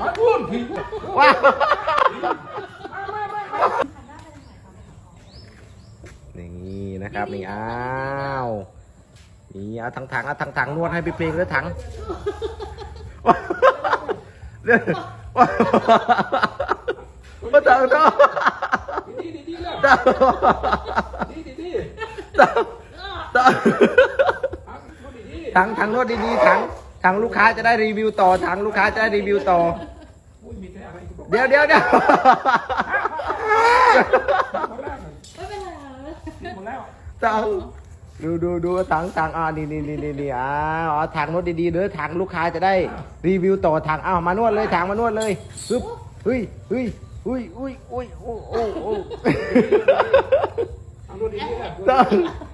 มาพูดผิดว้าวนี่นะครับนี่อ้าวนี่เอาถังถังเอาถังถังนวดให้พี่เพลงด้วยถังเดี๋ยวมาถังถังดีดีดีแล้วถังดีดีดีถังถังนวดดีๆถัง ถังลูกค้าจะได้รีวิวต่อถังลูกค้าจะได้รีวิวต่อพูดมีแต่อะไรกูบอกเดี๋ยวเดี๋ยวเดี๋ยวหมดแล้วไม่เป็นไรหมดแล้วถังดูดูดูถังถังอ่านี่นี่นี่นี่นี่อ้าวเอาถังนวดดีๆเด้อถังลูกค้าจะได้รีวิวต่อถังอ้าวมานวดเลยถังมานวดเลยปึ๊บเฮ้ยเฮ้ยอุ้ยอุ้ยอุ้ยโอ้โอ้โอ้ทำพูดดีดีแล้วถังโอ้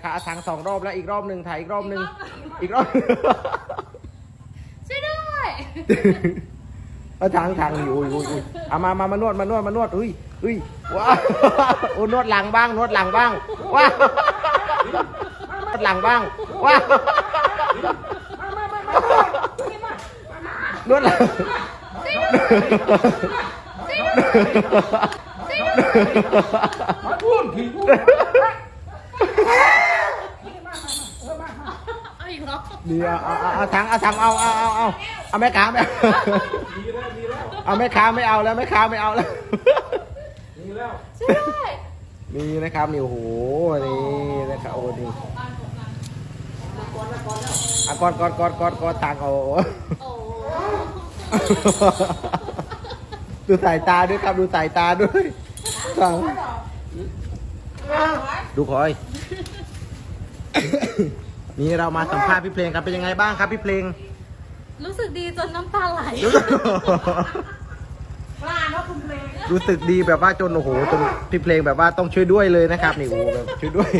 นี่นะคะเอาถังสองรอบแล้วอีกรอบหนึ่งถ่ายอีกรอบหนึ่งอีกรอบ ช่วยด้วยเอาถังถังอยู่อุ้ยอุ้ยอุ้ยเอามามามานวดมานวดมานวดอุ้ยอุ้ยว้าวโอ้นวดหลังบ้างนวดหลังบ้างว้าวนวดหลังบ้างว้าวนวดหลังมาพูดผิดเอา อีกรอบนี่เอาเอาเอาเอาถังเอาถังเอาเอาเอาเอาเอาแม่ค้าไม่เอาดีแล้วดีแล้วเอาแม่ค้าไม่เอาแล้วแม่ค้าไม่เอาแล้วดีแล้วช่วยด้วยนี่นะครับนี่โอ้โหนี่นะครับโอ้นี่อะกอดกอดกอดกอดกอดถังโอ้โอ้ดูสายตาด้วยครับดูสายตาด้วยถังดูคอย นี่เรามาสัมภาษณ์พี่เพลงครับเป็นยังไงบ้างครับพี่เพลง รู้สึกดีจนน้ำตาไหลรู้สึกรู้สึกดีแบบว่าจนโอ้โหจนพี่เพลงแบบว่าต้องช่วยด้วยเลยนะครับนี่โอ้โหแบบช่วยด้วย